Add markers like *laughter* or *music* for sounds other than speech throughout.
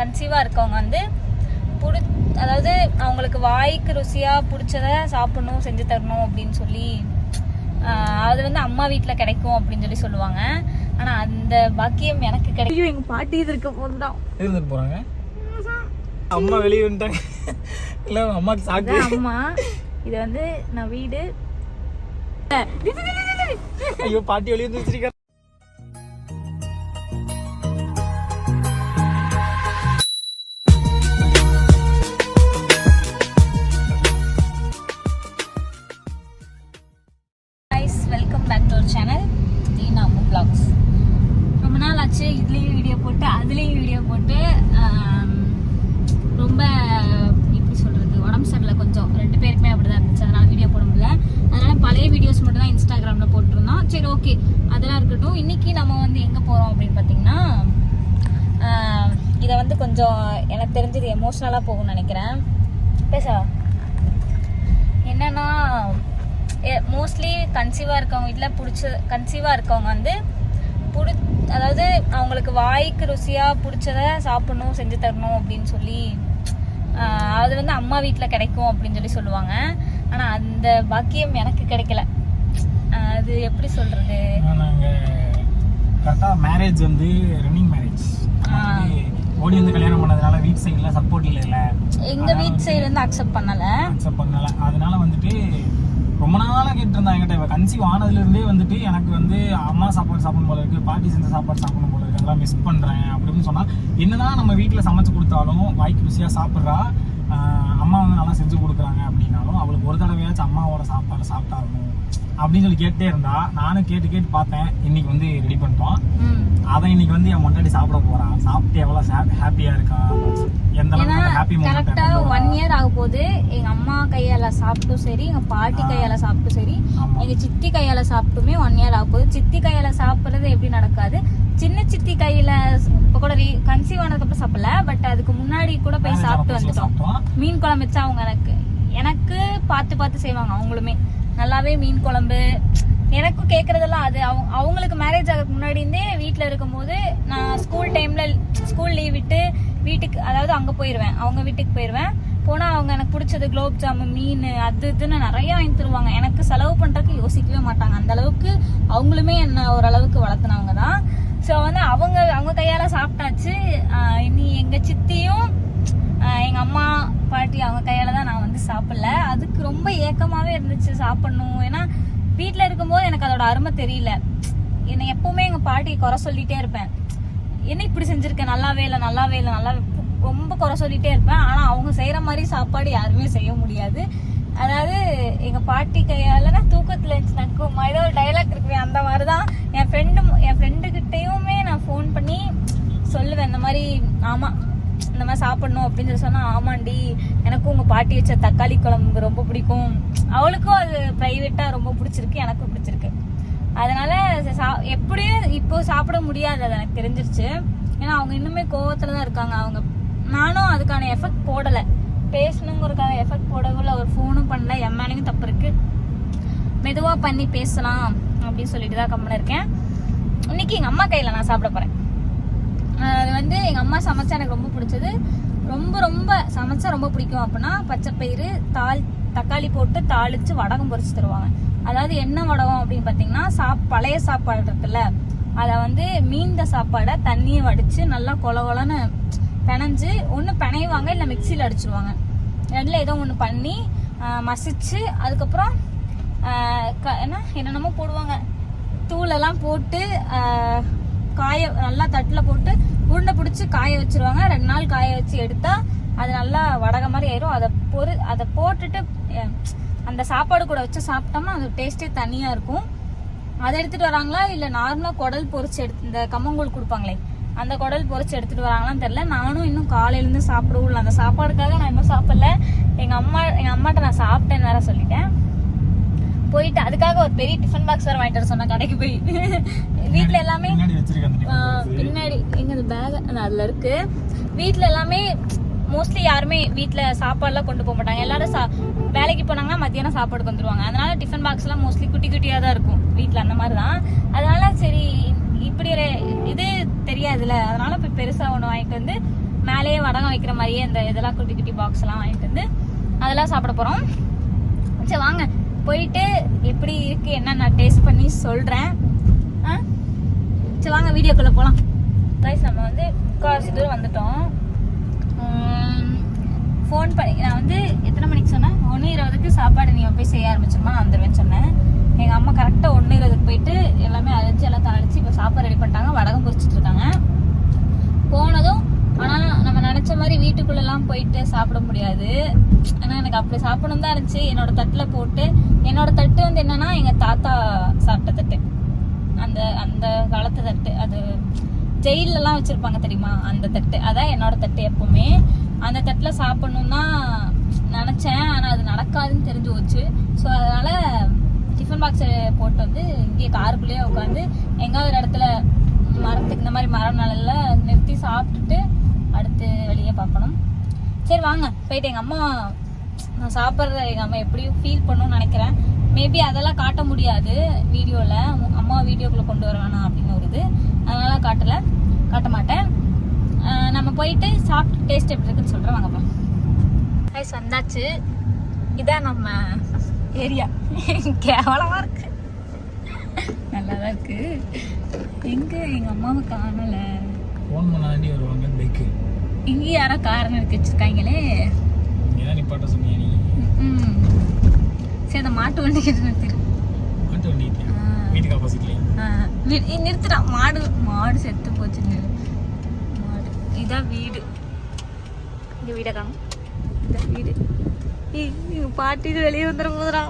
கன்சீவாக இருக்கவங்க வந்து புடி அதாவது அவங்களுக்கு வாய்க்கு ருசியாக பிடிச்சத சாப்பிடணும் செஞ்சு தரணும் அப்படின்னு சொல்லி அது வந்து அம்மா வீட்டில் கிடைக்கும் அப்படின்னு சொல்லி சொல்லுவாங்க. ஆனால் அந்த பாக்கியம் எனக்கு கிடைக்கும் எங்கள் பாட்டி இது இருக்க போது தான் இருந்துட்டு போறாங்க? அம்மா வெளியே வந்துட்டாங்க. இல்ல அம்மாக்கு சாக்கு அம்மா. இது வந்து நான் வீடு ஐயோ பாட்டி வெளியே வந்து வச்சிருக்காரு எமோஷ்னலாக போகும்னு நினைக்கிறேன். பேசவா? என்னன்னா மோஸ்ட்லி கன்சீவாக இருக்கவங்க வீட்டில் பிடிச்ச கன்சீவாக இருக்கவங்க வந்து பிடி அதாவது அவங்களுக்கு வாய்க்கு ருசியாக பிடிச்சத சாப்பிடணும் செஞ்சு தரணும் அப்படின்னு சொல்லி அது வந்து அம்மா வீட்டில் கிடைக்கும் அப்படின்னு சொல்லி சொல்லுவாங்க. ஆனால் அந்த பாக்கியம் எனக்கு கிடைக்கல. அது எப்படி சொல்கிறது நாங்க கரெக்டா மேரேஜ் வந்து ரன்னிங் மேரேஜ் ஓடி வந்து கல்யாணம் பண்ணதுனால வீட் சைடுல சப்போர்ட் இல்ல. எங்கள் வீட்டு சைடு வந்து அக்செப்ட் பண்ணலை. அக்செப்ட் பண்ணல. அதனால வந்துட்டு ரொம்ப நாளா கேட்டு இருந்தா என்கிட்ட. இவ கன்சீவ் ஆனதுல இருந்தே வந்துட்டு எனக்கு வந்து அம்மா சாப்பாடு சாப்பிடணும் போல இருக்கு பாட்டி செஞ்ச சாப்பாடு சாப்பிடணும் போல இருக்கு அதெல்லாம் மிஸ் பண்றேன் அப்படின்னு சொன்னா என்னதான் நம்ம வீட்டுல சமைச்சு கொடுத்தாலும் வாய்க்கு ருசியா சாப்பிட்றா அம்மா வந்து நல்லா செஞ்சு கொடுக்குறாங்க அப்படின்னாலும் அவளுக்கு ஒரு தடவையாச்சும் அம்மாவோட சாப்பாடு சாப்பிட்டாகணும் அப்படின்னு சொல்லி கேட்டே இருந்தா நானும் கேட்டு கேட்டு பார்த்தேன் இன்னைக்கு வந்து ரெடி பண்ணிட்டோம். அதை இன்னைக்கு வந்து என் முன்னாடி சாப்பிட போறா. சாப்பிட்டு எவ்வளவு ஹாப்பியா இருக்கா? எந்த அளவுக்கு ஹாப்பி கரெக்டா ஒன் இயர் ஆக போகுது எங்க அம்மா கையால சாப்பிட்டும் சரி எங்க பாட்டி கையால சாப்பிட்டும் சரி. எங்க சித்தி கையால சாப்பிட்டுமே ஒன் இயர் ஆக போகுது சித்தி கையால சாப்பிடுறது எப்படி நடக்காது? சின்ன சித்தி கையில இப்ப கூட கன்சீவ் ஆனதுக்கு அப்புறம் சாப்பிடல பட் அதுக்கு முன்னாடி கூட போய் சாப்பிட்டு வந்துட்டோம். மீன் குழம்பு வச்சா அவங்க எனக்கு எனக்கு பார்த்து பார்த்து செய்வாங்க அவங்களுமே. நல்லாவே மீன் குழம்பு. எனக்கும் கேட்கறதெல்லாம் அது. அவங்க அவங்களுக்கு மேரேஜ் ஆகிறதுக்கு முன்னாடி இருந்தே வீட்டில் இருக்கும்போது நான் ஸ்கூல் டைம்ல ஸ்கூல் லீவ் விட்டு வீட்டுக்கு அதாவது அங்கே போயிடுவேன் அவங்க வீட்டுக்கு போயிடுவேன் போனால் அவங்க எனக்கு பிடிச்சது குலோப் ஜாமுன் மீன் அது இதுன்னு நிறைய வாங்கி தருவாங்க. எனக்கு செலவு பண்ணுறதுக்கு யோசிக்கவே மாட்டாங்க. அந்த அளவுக்கு அவங்களுமே என்ன ஓரளவுக்கு வளர்த்துனவங்க தான். ஸோ வந்து அவங்க அவங்க கையால் சாப்பிட்டாச்சு. இனி எங்கள் சித்தியும் எங்கள் அம்மா பாட்டி அவங்க கையால் தான் நான் வந்து சாப்பிடல. அதுக்கு ரொம்ப ஏக்கமாகவே இருந்துச்சு சாப்பிட்ணும். ஏன்னா வீட்டில் இருக்கும்போது எனக்கு அதோட அருமை தெரியல. என்னை எப்போவுமே எங்கள் பாட்டி குறை சொல்லிகிட்டே இருப்பேன். என்ன இப்படி செஞ்சுருக்கேன் நல்லாவே இல்லை நல்லாவே இல்லை நல்லா ரொம்ப குறை சொல்லிகிட்டே இருப்பேன். ஆனால் அவங்க செய்கிற மாதிரி சாப்பாடு யாருமே செய்ய முடியாது. அதாவது எங்க பாட்டி கையால நான் தூக்கத்துல இருந்துச்சு நக்குமா ஏதோ ஒரு டைலாக் இருக்குவே அந்த மாதிரிதான். என் ஃப்ரெண்டு என் ஃப்ரெண்டு கிட்டயுமே நான் ஃபோன் பண்ணி சொல்லுவேன் இந்த மாதிரி ஆமா இந்த மாதிரி சாப்பிடணும் அப்படின்னு சொல்லி சொன்னா ஆமாண்டி எனக்கும் உங்க பாட்டி வச்ச தக்காளி குழம்பு ரொம்ப பிடிக்கும். அவளுக்கும் அது பிரைவேட்டா ரொம்ப பிடிச்சிருக்கு எனக்கும் பிடிச்சிருக்கு. அதனால சா- எப்படியும் இப்போ சாப்பிட முடியாது அது எனக்கு தெரிஞ்சிருச்சு. ஏன்னா அவங்க இன்னுமே கோவத்துல தான் இருக்காங்க அவங்க நானும் அதுக்கான எஃபெக்ட் போடலை. பேசணுங்கிறதுக்காக எஃபெக்ட் போடவில்லை ஒரு ஃபோனும் பண்ணல என் மேலேயும் தப்பு இருக்கு. மெதுவாக பண்ணி பேசலாம் அப்படின்னு சொல்லிட்டு தான் கம்மன இருக்கேன். இன்னைக்கு எங்கள் அம்மா கையில் நான் சாப்பிட போகிறேன் அது வந்து எங்கள் அம்மா சமைச்சா எனக்கு ரொம்ப பிடிச்சது. ரொம்ப ரொம்ப சமைச்சா ரொம்ப பிடிக்கும் அப்படின்னா பச்சை பயிறு தாள் தக்காளி போட்டு தாளிச்சு வடகம் பொறிச்சு தருவாங்க. அதாவது என்ன வடகம் அப்படின்னு பார்த்தீங்கன்னா சாப் பழைய சாப்பாடு இருக்குல்ல அதை வந்து மீந்த சாப்பாடை தண்ணியை வடித்து நல்லா கொல கொலன்னு பிணைஞ்சு ஒன்று பிணைவாங்க இல்லை மிக்சியில் அடிச்சிருவாங்க. ரெண்டில் ஏதோ ஒன்று பண்ணி மசிச்சு அதுக்கப்புறம் க- என்ன என்னென்னமோ போடுவாங்க. தூளெல்லாம் போட்டு காய நல்லா தட்டில் போட்டு உருண்டை பிடிச்சி காய வச்சுருவாங்க. ரெண்டு நாள் காய வச்சு எடுத்தால் அது நல்லா வடக மாதிரி ஆயிரும். அதை பொறு அதை போட்டுட்டு அந்த சாப்பாடு கூட வச்சு சாப்பிட்டோம்னா அந்த டேஸ்டே தனியாக இருக்கும். அதை எடுத்துகிட்டு வராங்களா? இல்லை நார்மலாக குடல் பொறிச்சு எடுத்து இந்த கம்மங்கூழ் கொடுப்பாங்களே அந்த குடல் பொரிச்சு எடுத்துட்டு வராங்களான்னு தெரியல. நானும் இன்னும் காலையிலேருந்து சாப்பிடவும் இல்லை. அந்த சாப்பாடுக்காக நான் இன்னும் சாப்பிடல. எங்கள் அம்மா எங்கள் அம்மாட்ட நான் சாப்பிட்டேன்னு வேற சொல்லிட்டேன். போயிட்டு அதுக்காக ஒரு பெரிய டிஃபன் பாக்ஸ் வேற வாங்கிட்டு வர சொன்ன கடைக்கு போய். வீட்ல எல்லாமே பின்னாடி வச்சிருக்கேன் அந்த ஆஹ், tiffin box. பின்னாடி எங்க பேக் அதுல இருக்கு. வீட்ல எல்லாமே மோஸ்ட்லி யாருமே வீட்ல சாப்பாடுலாம் கொண்டு போக மாட்டாங்க. எல்லாரும் சா வேலைக்கு போனாங்கன்னா மத்தியானம் சாப்பாடு வந்துருவாங்க. அதனால டிஃபன் பாக்ஸ் எல்லாம் மோஸ்ட்லி குட்டி குட்டியா தான் இருக்கும். வீட்ல அந்த மாதிரி தான் அதனால சரி இப்படி இது தெரியாதுல்ல. அதனால போய் பெருசா ஒண்ணு வாங்கிட்டு வந்து மேலேயே வடகம் வைக்கிற மாதிரியே இந்த இதெல்லாம் குட்டி குட்டி பாக்ஸ் எல்லாம் வாங்கிட்டு வந்து அதெல்லாம் சாப்பிட போறோம். சரி வாங்க. போயிட்டு எப்படி இருக்கு என்ன நான் டேஸ்ட் பண்ணி சொல்றேன். ஆ? சரி வாங்க வீடியோக்குள்ள போலாம். கைஸ் நம்ம வந்து முக்கால்வாசி தூரம் வந்துட்டோம். ஃபோன் பண்ணி நான் வந்து எத்தனை மணிக்கு சொன்னேன்? ஒன்று இருபதுக்கு சாப்பாடு நீ போய் செய்ய ஆரம்பிச்சிருமா? நான் வந்துடுவேன்னு சொன்னேன். எங்கள் அம்மா கரெக்டாக ஒன்று இருபதுக்கு போயிட்டு எல்லாமே அரைச்சி எல்லாம் தாளிச்சு இப்போ சாப்பாடு ரெடி பண்ணிட்டாங்க. வடகம் பொறிச்சிட்டு இருக்காங்க. போனதும் ஆனால் நம்ம நினச்ச மாதிரி வீட்டுக்குள்ளெல்லாம் போயிட்டு சாப்பிட முடியாது. ஆனால் எனக்கு அப்படி சாப்பிடணும் தான் இருந்துச்சு. என்னோட தட்டில் போட்டு என்னோட தட்டு வந்து என்னன்னா எங்கள் தாத்தா சாப்பிட்ட தட்டு. அந்த அந்த காலத்து தட்டு. அது ஜெயிலெல்லாம் வச்சிருப்பாங்க தெரியுமா? அந்த தட்டு. அதான் என்னோட தட்டு எப்பவுமே. அந்த தட்டில் சாப்பிடணும்னா நினச்சேன். ஆனால் அது நடக்காதுன்னு தெரிஞ்சு போச்சு. ஸோ அதனால டிஃபன் பாக்ஸை போட்டு வந்து இங்கே காருக்குள்ளேயே உட்காந்து எங்காவது ஒரு இடத்துல மரத்துக்கு இந்த மாதிரி மரம் நல்லா நிறுத்தி சாப்பிட்டுட்டு அடுத்து வெளியே பார்க்கணும். சரி வாங்க. போயிட்டு எங்கள் அம்மா நான் சாப்பிட்றத எங்கள் அம்மா எப்படியும் ஃபீல் பண்ணணும்னு நினைக்கிறேன். மேபி அதெல்லாம் காட்ட முடியாது வீடியோவில் அம்மா வீடியோக்குள்ளே கொண்டு வர வேணாம் அப்படின்னு ஒரு இது. அதனால காட்டலை. காட்ட மாட்டேன். நம்ம போயிட்டு சாப்பிட்டு டேஸ்ட் எப்படி இருக்குன்னு சொல்கிறேன் வாங்கப்பா ரைஸ் வந்தாச்சு இதான் நம்ம ஏரியா. கேவலமாக இருக்கு. நல்லா தான் இருக்கு. எங்கே எங்கள் அம்மாவை காணலை. ஃபோன் பண்ணாண்டி வருவாங்க பைக்கு இங்கே யாரோ காரணம் எடுத்து வச்சிருக்காங்களே. ஏன் நிப்பாட்ட சொன்னியா நீ. ம் சரி அந்த மாட்டு வண்டி கிட்ட நிறுத்திடு மாட்டு வண்டிட்டியா வீட்டுக்கு ஆப்போசிட்லேயே நிறுத்துடா. மாடு மாடு செத்து போச்சு நிறு. மாடு. இதான் வீடு. இங்க வீடை காணும். இதான் வீடு. பாட்டி வெளியே வந்துட போதுடா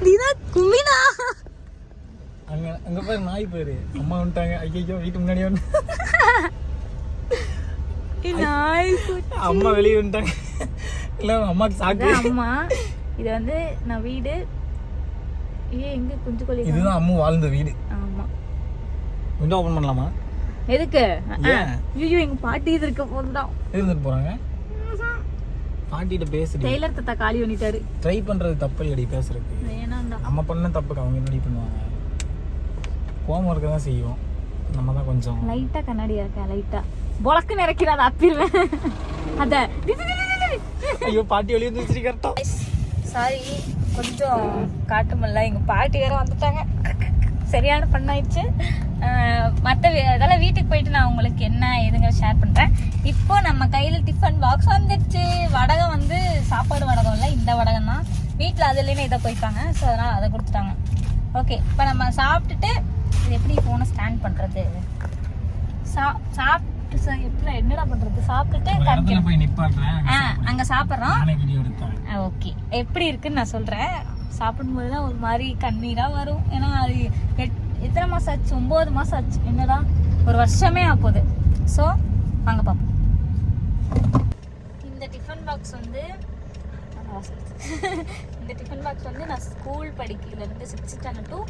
நீதான் குமினா அங்க அங்க பாரு நாய் பாரு அம்மா வந்துட்டாங்க ஐயோ வீட்டு முன்னாடி வந்து நாய் அம்மா வெளியே வந்துட்டாங்க இல்ல அம்மாக்கு சாக்கு அம்மா இது வந்து நான் வீடு ஏ எங்க குஞ்சு கோழி? இதுதான் அம்மா வாழ்ந்த வீடு ஆமா விண்டோ ஓபன் பண்ணலாமா எதுக்கு? ஐயோ எங்க பாட்டி இது இருக்க போதுதான் இருந்துட்டு போறாங்க பாட்டிகிட்ட பேசுடி. டெய்லர் தத்தா காலி பண்ணிட்டாரு. ட்ரை பண்றது தப்பு இல்லடி பேசுறதுக்கு நம்ம பண்ண தப்புக்கு அவங்க என்னடி பண்ணுவாங்க? கோவம் இருக்க தான் செய்வோம். நம்ம தான் கொஞ்சம் லைட்டா கண்ணாடியா இருக்கேன் லைட்டா பொழக்கு நிறக்கிறாத அப்பிடுவேன் அத. ஐயோ பாட்டி வெளியே வந்து கரெக்டா. சாரி கொஞ்சம் காட்டு முடியல எங்க பாட்டி வேற வந்துட்டாங்க. சரியான பண்ணாயிடுச்சு. மற்ற அதெல்லாம் வீட்டுக்கு போயிட்டு நான் உங்களுக்கு என்ன ஏதுங்க ஷேர் பண்றேன். இப்போ நம்ம கையில டிஃபன் பாக்ஸ் வந்துடுச்சு வடகம் வந்து சாப்பாடு வடகம் இல்லை இந்த வடகம் தான். வீட்டில் அது இல்லைன்னு இதை போய்ப்பாங்க. ஸோ அதனால அதை கொடுத்துட்டாங்க. ஓகே இப்போ நம்ம சாப்பிட்டுட்டு இது எப்படி ஃபோனை ஸ்டாண்ட் பண்றது? சா சாப்பிட்டு சார் எப்படி என்னடா பண்றது? சாப்பிட்டுட்டு போய் நிப்பாட்டுறேன் ஆ அங்க சாப்பிட்றோம். ஓகே எப்படி இருக்குன்னு நான் சொல்றேன். சாப்பிடும்போது தான் ஒரு மாதிரி கண்ணீரா வரும். ஏன்னா அது எத்தனை மாதம் ஆச்சு? ஒம்பது மாதம் ஆச்சு. என்னடா? ஒரு வருஷமே ஆகுது ஸோ வாங்க பார்ப்போம் இந்த டிஃபன் பாக்ஸ் வந்து இந்த டிஃபன் பாக்ஸ் வந்து நான் school படிக்கிறதுலேருந்து sixth standard to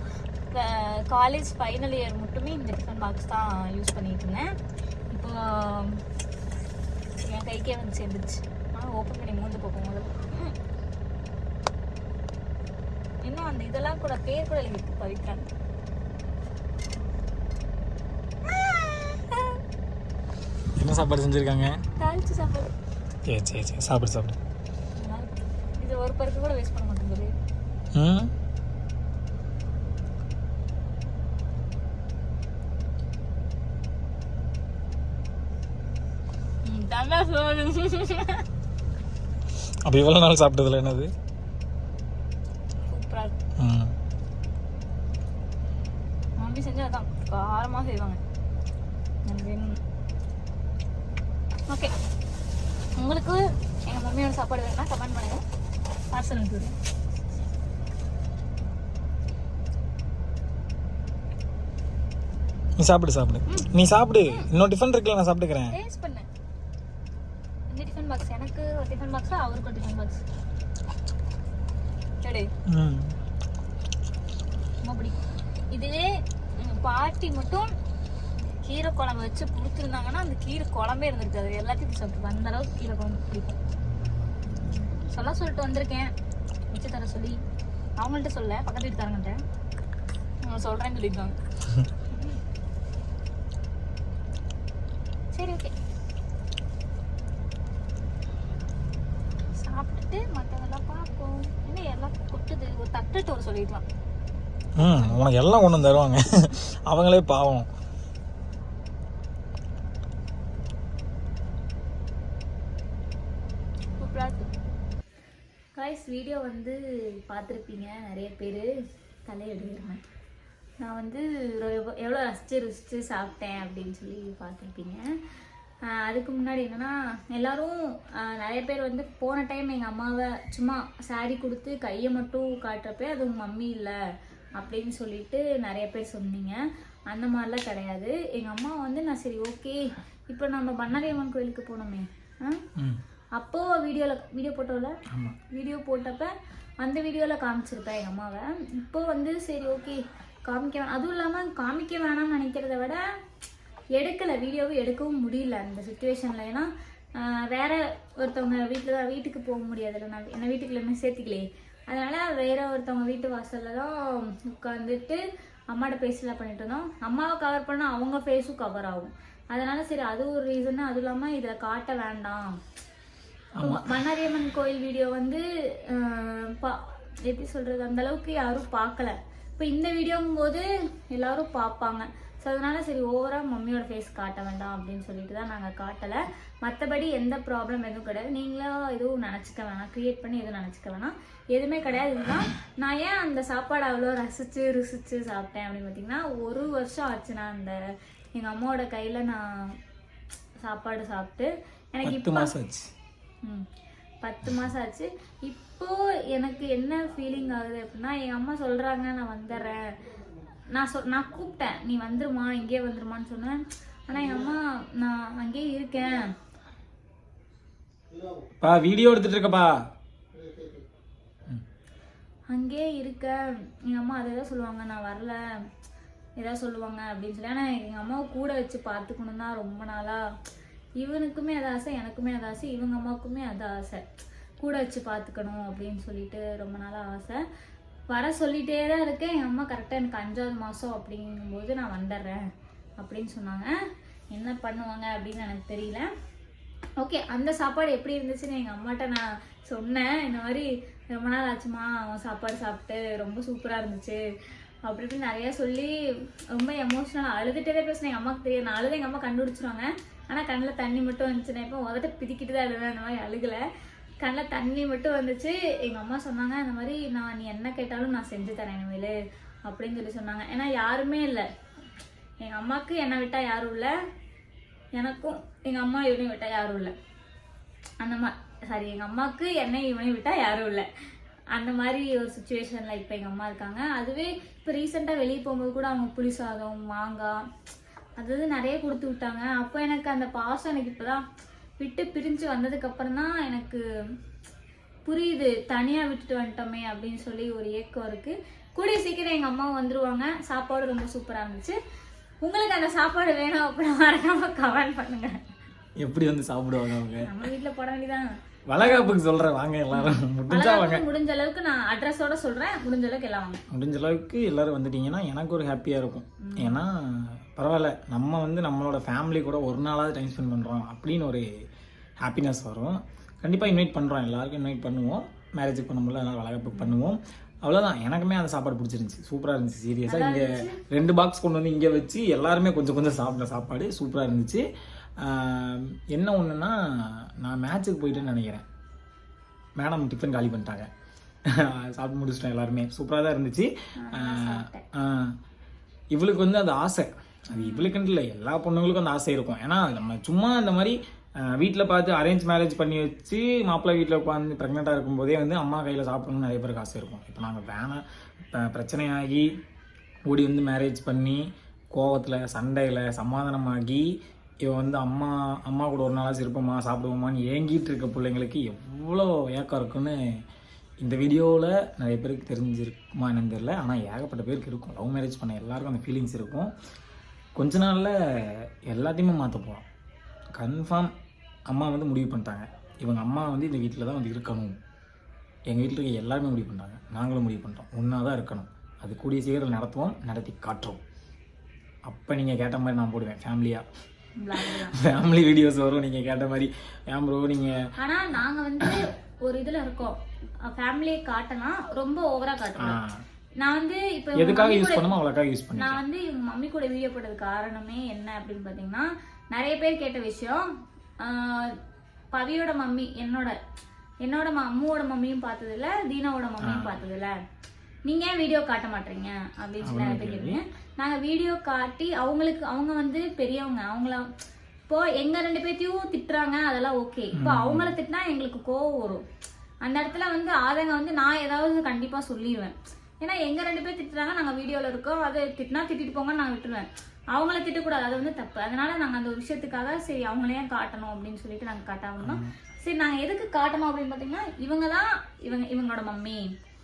college final year மட்டுமே இந்த டிஃபன் பாக்ஸ் தான் யூஸ் பண்ணிட்டு இருந்தேன். இப்போ என் கைக்கே வந்து சேர்ந்துச்சு ஆனால் ஓப்பன் பண்ணி மூந்து போகும் முதல்ல. இன்னும் அந்த இதெல்லாம் கூட பேர் கூட எழுதிருக்கு பவித்ரன் என்ன சாப்பாடு செஞ்சிருக்காங்க. தாளிச்சு சாப்பாடு. சரி சரி சரி. சாப்பிடு சாப்பிடு. இது ஒரு பருக்கு கூட வேஸ்ட் பண்ண மாட்டேங்குது ம்? அப்போ இவ்வளோ நாள் சாப்பிட்டதுல என்னது சூப்பரா இருக்கு ம் மம்மி செஞ்சா அதான் காரமா செய்வாங்க எனக்கு வேணும் ஓகே உங்களுக்கு எங்க மம்மியோட சாப்பாடு வேணும்னா கமெண்ட் பண்ணுங்க. பார்சல் அனுப்பிவிடுங்க நீ சாப்பிடு சாப்பிடு. நீ சாப்பிடு. இன்னும் டிஃபன் இருக்குல்ல நான் சாப்பிட்டுக்கிறேன். டேஸ்ட் பண்ணு. இந்த டிஃபன் பாக்ஸ் எனக்கு ஒரு டிஃபன் பாக்ஸ் அவருக்கு ஒரு டிஃபன் பாக்ஸ் சரி. ம். ரொம்ப பிடிக்கும். இதுவே பாட்டி மட்டும் கீரை குழம்பு வச்சு கொடுத்துருந்தாங்கன்னா அந்த கீரை குழம்பே இருந்திருக்காது. எல்லாத்தையும் சாப்பிட்டு அந்த அளவுக்கு கீரை குழம்பு பிடிக்கும். சொல்ல சொல்லிட்டு வந்திருக்கேன். வச்சு தர சொல்லி. அவங்கள்ட்ட சொல்ல பக்கத்து வீட்டுக்காரங்கள்ட்ட அவங்க சொல்கிறேன்னு சொல்லியிருக்காங்க. சரி ஓகே சாப்பிட்டுட்டு மற்றதெல்லாம் பார்ப்போம். என்ன எல்லாம் கொட்டுது? ஒரு தட்டுட்டு ஒரு சொல்லிடலாம் ம் உனக்கு எல்லாம் ஒன்றும் தருவாங்க. அவங்களே பாவம் காய்ஸ் வீடியோ வந்து பார்த்துருப்பீங்க நிறைய பேர். தலையெடுக்கிறேன் நான் வந்து எவ்வளோ ரசித்து ருசித்து சாப்பிட்டேன் அப்படின்னு சொல்லி பார்த்துருப்பீங்க. அதுக்கு முன்னாடி என்னன்னா எல்லோரும் நிறைய பேர் வந்து போன டைம் எங்கள் அம்மாவை சும்மா சாரி கொடுத்து கையை மட்டும் காட்டுறப்ப அது உங்கள் மம்மி இல்லை அப்படின்னு சொல்லிட்டு நிறைய பேர் சொன்னீங்க. அந்த மாதிரிலாம் கிடையாது. எங்கள் அம்மா வந்து நான் சரி ஓகே இப்போ நம்ம பண்ணாரியம்மன் கோயிலுக்கு போனோமே. ஆ? அப்போ வீடியோவில் வீடியோ போட்டோம்ல? வீடியோ போட்டப்ப அந்த வீடியோவில் காமிச்சிருப்பேன் எங்கள் அம்மாவை. இப்போ வந்து சரி ஓகே காமிக்க வேணாம் அதுவும் இல்லாமல் காமிக்க வேணாம்னு நினைக்கிறத விட எடுக்கலை. வீடியோவை எடுக்கவும் முடியல அந்த சுச்சுவேஷனில் ஏன்னா வேற ஒருத்தவங்க வீட்டில் வீட்டுக்கு போக முடியாதுல்ல நான் என்ன வீட்டுக்குள்ளேயுமே சேர்த்துக்கலையே. அதனால வேற ஒருத்தவங்க வீட்டு வாசல்ல தான் உட்காந்துட்டு அம்மாட்ட பேசல பண்ணிட்டு இருந்தோம். அம்மாவை கவர் பண்ணால் அவங்க ஃபேஸும் கவர் ஆகும். அதனால சரி அது ஒரு ரீசன் அதுவும் இல்லாமல் இதில் காட்ட வேண்டாம். மன்னாரியம்மன் கோயில் வீடியோ வந்து எப்படி சொல்றது அந்த அளவுக்கு யாரும் பார்க்கல. இப்போ இந்த வீடியோங்கும் போது எல்லாரும் பார்ப்பாங்க. ஸோ அதனால சரி ஓவரா மம்மியோட ஃபேஸ் காட்ட வேண்டாம் அப்படின்னு சொல்லிட்டு தான் நாங்கள் காட்டலை. மற்றபடி எந்த ப்ராப்ளம் எதுவும் கிடையாது. நீங்களும் எதுவும் நினச்சிக்க வேணாம். க்ரியேட் பண்ணி எதுவும் நினச்சிக்க வேணாம். எதுவுமே கிடையாது. இதுதான் நான் ஏன் அந்த சாப்பாடு அவ்வளோ ரசிச்சு ருசிச்சு சாப்பிட்டேன் அப்படின்னு பார்த்தீங்கன்னா ஒரு வருஷம் ஆச்சு நான் அந்த எங்கள் அம்மாவோட கையில் நான் சாப்பாடு சாப்பிட்டு எனக்கு இப்போ. பத்து மாசம் ஆச்சு. இப்போ எனக்கு என்ன ஃபீலிங் ஆகுது அப்படின்னா எங்க அம்மா சொல்றாங்க நான் வந்துடுறேன் நான் சொல் நான் கூப்பிட்டேன் நீ வந்துருமா இங்கே வந்துருமான்னு சொன்னேன். ஆனா எங்க அம்மா நான் அங்கேயே இருக்கேன். பா வீடியோ எடுத்துட்டு இருக்கப்பா. அங்கேயே இருக்க எங்க அம்மா அதை தான் சொல்லுவாங்க நான் வரல. ஏதாவது சொல்லுவாங்க அப்படின்னு சொல்லி ஆனால் எங்கள் அம்மாவை கூட வச்சு பார்த்துக்கணும் தான் ரொம்ப நாளா இவனுக்குமே அது ஆசை எனக்குமே அது ஆசை இவங்க அம்மாவுக்குமே அது ஆசை. கூட வச்சு பார்த்துக்கணும் அப்படின்னு சொல்லிட்டு ரொம்ப நாளாக ஆசை. வர சொல்லிட்டே தான் இருக்கேன். எங்கள் அம்மா கரெக்டாக எனக்கு அஞ்சாவது மாதம் அப்படிங்கும்போது நான் வந்துடுறேன் அப்படின்னு சொன்னாங்க. என்ன பண்ணுவாங்க அப்படின்னு எனக்கு தெரியல. ஓகே அந்த சாப்பாடு எப்படி இருந்துச்சுன்னு எங்கள் அம்மாட்ட நான் சொன்னேன். இந்த மாதிரி ரொம்ப நாள் ஆச்சுமா அவன் சாப்பாடு சாப்பிட்டு ரொம்ப சூப்பராக இருந்துச்சு. அப்படி இப்படி நிறையா சொல்லி ரொம்ப எமோஷனலாக அழுதுகிட்டே பேசினேன். எங்கள் அம்மாவுக்கு தெரியும் நான் அழுது எங்கள் அம்மா கண்டுபிடிச்சிருவாங்க. ஆனால் கண்ணில் தண்ணி மட்டும் வந்துச்சு நான் இப்போ உதட்ட பிதிக்கிட்டு தான் அழுவேன். அந்த மாதிரி அழுகலை. கண்ணில் தண்ணி மட்டும் வந்துச்சு. எங்கள் அம்மா சொன்னாங்க இந்த மாதிரி நான் நீ என்ன கேட்டாலும் நான் செஞ்சு தரேன் இனிமேல். அப்படின்னு சொல்லி சொன்னாங்க. ஏன்னா யாருமே இல்லை. எங்கள் அம்மாவுக்கு என்னை விட்டால் யாரும் இல்லை. எனக்கும் எங்கள் அம்மா இவனையும் விட்டால் யாரும் இல்லை. அந்த மாதிரி சாரி எங்கள் அம்மாவுக்கு என்னை இவனையும் விட்டால் யாரும் இல்லை. அந்த மாதிரி ஒரு சுச்சுவேஷனில் இப்போ எங்கள் அம்மா இருக்காங்க. அதுவே இப்போ ரீசெண்டாக வெளியே போகும்போது கூட அவங்க புளி சாதம் மாங்காய் அது நிறைய கொடுத்து விட்டாங்க. அப்போ எனக்கு அந்த பாசம் எனக்கு இப்போ தான் விட்டு பிரிஞ்சு வந்ததுக்கப்புறம் தான் எனக்கு புரியுது. தனியாக விட்டுட்டு வந்துட்டோமே அப்படின்னு சொல்லி ஒரு ஏக்கம் இருக்குது கூடிய சீக்கிரம் எங்கள் அம்மா வந்துருவாங்க. சாப்பாடு ரொம்ப சூப்பராக இருந்துச்சு. உங்களுக்கு அந்த சாப்பாடு வேணும் அப்படின்னு மறக்காம கமெண்ட் பண்ணுங்க. எப்படி வந்து சாப்பிடுவாங்க அவங்க? நம்ம வீட்டில் போட வேண்டியதான் வளகாப்புக்கு சொல்றேன் வாங்க எல்லாரும். *laughs* முடிஞ்சா வாங்க. முடிஞ்ச அளவுக்கு நான் அட்ரஸோட சொல்றேன். முடிஞ்ச அளவுக்கு எல்லாம் வாங்க. முடிஞ்ச அளவுக்கு எல்லாரும் வந்துட்டீங்கன்னா எனக்கு ஒரு ஹாப்பியாக இருக்கும். ஏன்னா பரவாயில்ல. நம்ம வந்து நம்மளோட ஃபேமிலி கூட ஒரு நாளாவது டைம் ஸ்பெண்ட் பண்ணுறோம் அப்படின்னு ஒரு ஹாப்பினஸ் வரும். கண்டிப்பாக இன்வைட் பண்ணுறோம் எல்லாருக்கும் இன்வைட் பண்ணுவோம். மேரேஜுக்கு பண்ணும்போது அதனால் வளகாப்புக்கு பண்ணுவோம். அவ்வளோதான் எனக்குமே அந்த சாப்பாடு பிடிச்சிருந்துச்சி. சூப்பராக இருந்துச்சு சீரியஸாக இங்கே ரெண்டு பாக்ஸ் கொண்டு வந்து இங்கே வச்சு எல்லாருமே கொஞ்சம் கொஞ்சம் சாப்பிட்ட சாப்பாடு சூப்பராக இருந்துச்சு. என்ன ஒன்றுன்னா நான் மேட்ச்சுக்கு போயிட்டேன்னு நினைக்கிறேன். மேடம் டிஃபன் காலி பண்ணிட்டாங்க. சாப்பிட்டு முடிச்சிட்டோம் எல்லாருமே. சூப்பராக தான் இருந்துச்சு. இவளுக்கு வந்து அது ஆசை. அது இவளுக்குன்ட்டு இல்லை எல்லா பொண்ணுங்களுக்கும் அந்த ஆசை இருக்கும். ஏன்னா நம்ம சும்மா இந்த மாதிரி வீட்டில் பார்த்து அரேஞ்ச் மேரேஜ் பண்ணி வச்சு மாப்பிள்ளை வீட்டில் உட்காந்து ப்ரெக்னெண்ட்டாக இருக்கும்போதே வந்து அம்மா கையில் சாப்பிடணும்னு நிறைய பேருக்கு ஆசை இருக்கும். இப்போ நாங்கள் வேணாம். இப்போ பிரச்சனையாகி ஓடி வந்து மேரேஜ் பண்ணி கோவத்தில் சண்டையில் சமாதானமாகி இவன் வந்து அம்மா அம்மா கூட ஒரு நாளாக இருப்போமா சாப்பிடுவோமான்னு ஏங்கிட்டு இருக்க பிள்ளைங்களுக்கு எவ்வளோ ஏக்கம் இருக்குன்னு இந்த வீடியோவில் நிறைய பேருக்கு தெரிஞ்சிருக்குமா என்னன்னு ஆனால் ஏகப்பட்ட பேருக்கு இருக்கும். லவ் மேரேஜ் பண்ண எல்லாருக்கும் அந்த ஃபீலிங்ஸ் இருக்கும். கொஞ்ச நாளில் எல்லாத்தையுமே மாற்ற போகிறோம் கன்ஃபார்ம் அம்மா வந்து முடிவு பண்ணிட்டாங்க. இவங்க அம்மா வந்து இந்த வீட்டில் தான் வந்து இருக்கணும். எங்கள் வீட்டில் இருக்க எல்லாருமே முடிவு பண்ணிட்டாங்க. நாங்களும் முடிவு பண்ணிட்டோம். ஒன்றா தான் இருக்கணும். அது கூடிய சீக்கிரம் நடத்துவோம் நடத்தி காட்டுறோம். அப்போ நீங்கள் கேட்ட மாதிரி நான் போடுவேன். ஃபேமிலியாக ஃபேமிலி வீடியோஸ் வரும் நீங்க கேட்ட மாதிரி. ஏன் ப்ரோ நீங்க ஆனா நாங்க வந்து ஒரு இதுல இருக்கோம். ஃபேமிலியை காட்டினா ரொம்ப ஓவரா காட்டணும் நான் வந்து இப்ப எதுக்காக யூஸ் பண்ணுமோ அவ்வளோக்காக யூஸ் பண்ணி நான் வந்து இவங்க மம்மி கூட வீடியோ போட்டது காரணமே என்ன அப்படின்னு பாத்தீங்கன்னா நிறைய பேர் கேட்ட விஷயம் பவியோட மம்மி என்னோட என்னோட அம்முவோட மம்மியும் பார்த்ததில்ல தீனாவோட மம்மியும் பார்த்ததில்ல. நீங்க ஏன் வீடியோ காட்ட மாட்டீங்க? அப்படின்னு சொல்லி நிறைய பேர் கேட்டீங்க நாங்க வீடியோ காட்டி அவங்களுக்கு அவங்க வந்து பெரியவங்க அவங்கள இப்போ எங்க ரெண்டு பேர்த்தையும் திட்டுறாங்க அதெல்லாம் ஓகே இப்போ அவங்கள திட்டினா எங்களுக்கு கோவம் வரும். அந்த இடத்துல வந்து ஆதங்க வந்து நான் ஏதாவது கண்டிப்பா சொல்லிடுவேன் ஏன்னா எங்க ரெண்டு பேர் திட்டுறாங்க நாங்க வீடியோல இருக்கோம். அதை திட்டினா திட்டிட்டு போங்க நான் விட்டுருவேன். அவங்கள திட்டக்கூடாது அது வந்து தப்பு. அதனால நாங்க அந்த ஒரு விஷயத்துக்காக சரி அவங்களே ஏன் காட்டணும் அப்படின்னு சொல்லிட்டு நாங்க காட்டாம சரி நாங்க எதுக்கு காட்டணும் அப்படின்னு பாத்தீங்கன்னா இவங்க தான் இவங்க இவங்களோட மம்மி.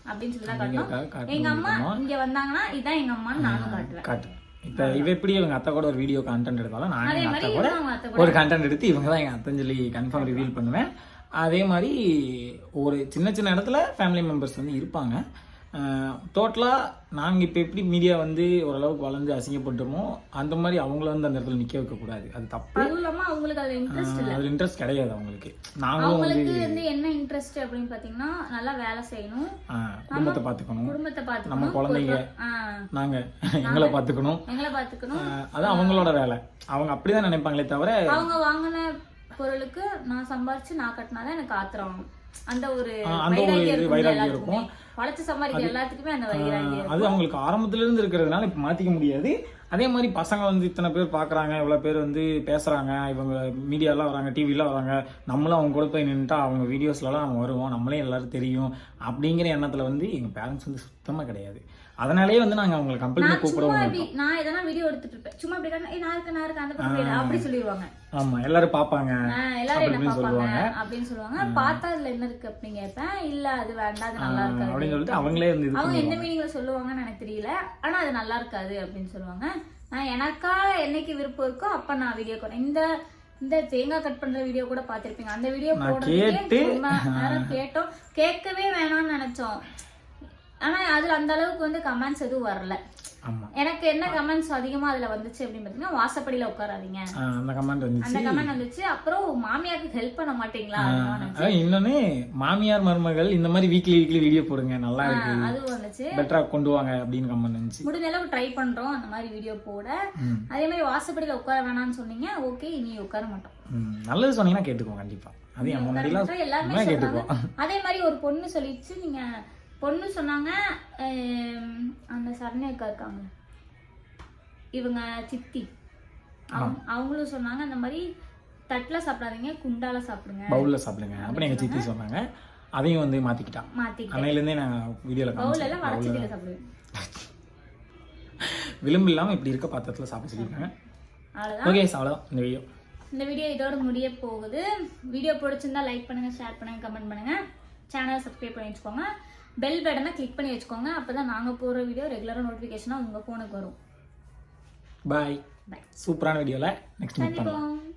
அப்படின்னு சொல்லி தான் காட்டணும். அப்படிங்கறதுக்காக காட்டணும் எங்க அம்மா இங்க வந்தாங்கன்னா இதான் எங்க அம்மான்னு நானும் காட்டுவேன். காட்டு. இப்போ இவ எப்படி இவங்க அத்தை கூட ஒரு வீடியோ கண்டென்ட் எடுத்தாலும் நான் அதே எங்க மாதிரி அத்தை கூட ஒரு கண்டென்ட் எடுத்து இவங்க தான் எங்க அத்தைன்னு சொல்லி கன்ஃபார்ம் ரிவீல் பண்ணுவேன். அதே மாதிரி ஒரு சின்ன சின்ன இடத்துல ஃபேமிலி மெம்பர்ஸ் வந்து இருப்பாங்க. டோட்டலாக நாங்கள் இப்போ எப்படி மீடியா வந்து ஓரளவுக்கு வளர்ந்து அசிங்கப்பட்டுமோ அந்த மாதிரி அவங்கள வந்து அந்த இடத்துல நிற்க வைக்கக்கூடாது அது தப்பு. அவங்களுக்கு அதுல இன்ட்ரெஸ்ட் அதில் இன்ட்ரெஸ்ட் கிடையாது அவங்களுக்கு. நாங்களும் வந்து என்ன இன்ட்ரெஸ்ட் அப்படின்னு பாத்தீங்கன்னா நல்லா வேலை செய்யணும். குடும்பத்தை பார்த்துக்கணும் குடும்பத்தை நம்ம பாத்துக்கணும் குழந்தைங்க நாங்கள் எங்களை பார்த்துக்கணும் எங்களை பாத்துக்கணும். ஆஹ் அது அவங்களோட வேலை. அவங்க அப்படிதான் நினைப்பாங்களே தவிர அவங்க வாங்கின பொருளுக்கு நான் சம்பாரிச்சு நான் கட்டினாதான் எனக்கு ஆத்திரம். அந்த ஒரு அந்த ஒரு வைராகியம் இருக்கும். உழைச்சு சம்பாதிக்கிற எல்லாத்துக்குமே அந்த வைராகியம் அது அவங்களுக்கு ஆரம்பத்துல இருந்து இருக்கிறதுனால இப்ப மாத்திக்க முடியாது. அதே மாதிரி பசங்க வந்து இத்தனை பேர் பாக்குறாங்க இவ்வளவு பேர் வந்து பேசுறாங்க இவங்க மீடியாலாம் வராங்க டிவிலாம் வராங்க. நம்மளும் அவங்க கூட போய் நின்றுட்டா அவங்க வீடியோஸ்லலாம் நம்ம வருவோம் நம்மளே எல்லாரும் தெரியும். அப்படிங்கிற எண்ணத்துல வந்து எங்க பேரண்ட்ஸ் வந்து சுத்தமா கிடையாது. அதனாலேயே வந்து நாங்க அவங்களை கம்பெனி கூப்பிடவும் நான் எதனா வீடியோ எடுத்துட்டு இருப்பேன். சும்மா இப்படி காட்டினா, ஏய் நான் இருக்கேன் நான் அந்த பக்கம் அப்படி சொல்லிடுவாங்க. ஆமா எல்லாரும் பாப்பாங்க எல்லாரும் என்ன பாப்பாங்க. அப்படின்னு சொல்லுவாங்க. பார்த்தா அதுல என்ன இருக்கு அப்படின்னு கேட்பேன். இல்ல அது வேண்டாம் அது நல்லா இருக்காது. அப்படின்னு சொல்லிட்டு அவங்களே வந்து அவங்க பண்ணுவாங்க மீனிங்ல சொல்லுவாங்கன்னு எனக்கு தெரியல. ஆனா அது நல்லா இருக்காது அப்படின்னு சொல்லுவாங்க. நான் எனக்கா என்னைக்கு விருப்பம் இருக்கோ அப்ப நான் வீடியோ போடுறேன் இந்த இந்த தேங்காய் கட் பண்ற வீடியோ கூட பாத்திருப்பீங்க அந்த வீடியோ போடுறதுக்கே கேட்டோம். கேட்கவே வேணாம்னு நினைச்சோம். ஆனா அதுல அந்த அளவுக்கு வந்து கமெண்ட்ஸ் எதுவும் வரல. எனக்கு என்ன கமெண்ட்ஸ் அதிகமா அதுல வந்துச்சு அப்படின்னு பாத்தீங்கன்னா வாசப்படியில உட்காராதீங்க. அந்த கமெண்ட் வந்துச்சு. அந்த கமெண்ட் வந்துச்சு. அப்புறம் மாமியாருக்கு ஹெல்ப் பண்ண மாட்டீங்களா? இன்னொன்னு மாமியார் மருமகள் இந்த மாதிரி வீக்லி வீக்லி வீடியோ போடுங்க நல்லா இருக்கு. அதுவும் வந்துச்சு. பெட்டரா கொண்டு வாங்க அப்படின்னு கமெண்ட் வந்துச்சு. முடிஞ்ச அளவு ட்ரை பண்றோம் அந்த மாதிரி வீடியோ போட. அதே மாதிரி வாசப்படியில உட்கார வேணாம்னு சொன்னீங்க ஓகே இனி உட்கார மாட்டோம். நல்லது சொன்னீங்கன்னா கேட்டுக்குவோம் கண்டிப்பா. அது. எல்லாருமே கேட்டுக்குவோம் அதே மாதிரி ஒரு பொண்ணு சொல்லிச்சு நீங்க பொண்ணு சொன்னாங்க அந்த சரண்யக்கா இருக்காங்க. இவங்க சித்தி. அவங்க- அவங்களும் சொன்னாங்க அந்த மாதிரி தட்டுல சாப்பிடாதீங்க குண்டால சாப்பிடுங்க. பவுல்ல சாப்பிடுங்க. அப்படின்னு எங்க சித்தி சொன்னாங்க. அதையும் வந்து மாத்திக்கிட்டேன் அன்னையிலேருந்தே நான் வீடியோல பவுல் எல்லாம் காமிச்சேன் வடச்சட்டியில சாப்பிடுவேன். *laughs* விளிம்பு இல்லாம இப்படி இருக்க பாத்திரத்துல சாப்பிட சொல்லியிருக்காங்க ஓகே அவ்வளோதான் இந்த வீடியோ இந்த வீடியோ இதோட முடிய போகுது. வீடியோ பிடிச்சிருந்தா லைக் பண்ணுங்க ஷேர் பண்ணுங்க கமெண்ட் பண்ணுங்க. சேனலை சப்ஸ்கிரைப் பண்ணி வச்சுக்கோங்க பெல் பட்டனை கிளிக் பண்ணி வச்சுக்கோங்க. அப்பதான் நாங்க போற வீடியோ ரெகுலரா நோட்டிபிகேஷனா உங்க போனுக்கு வரும். பாய் Bye. சூப்பரான வீடியோல நெக்ஸ்ட் மீட் பண்ணலாம்.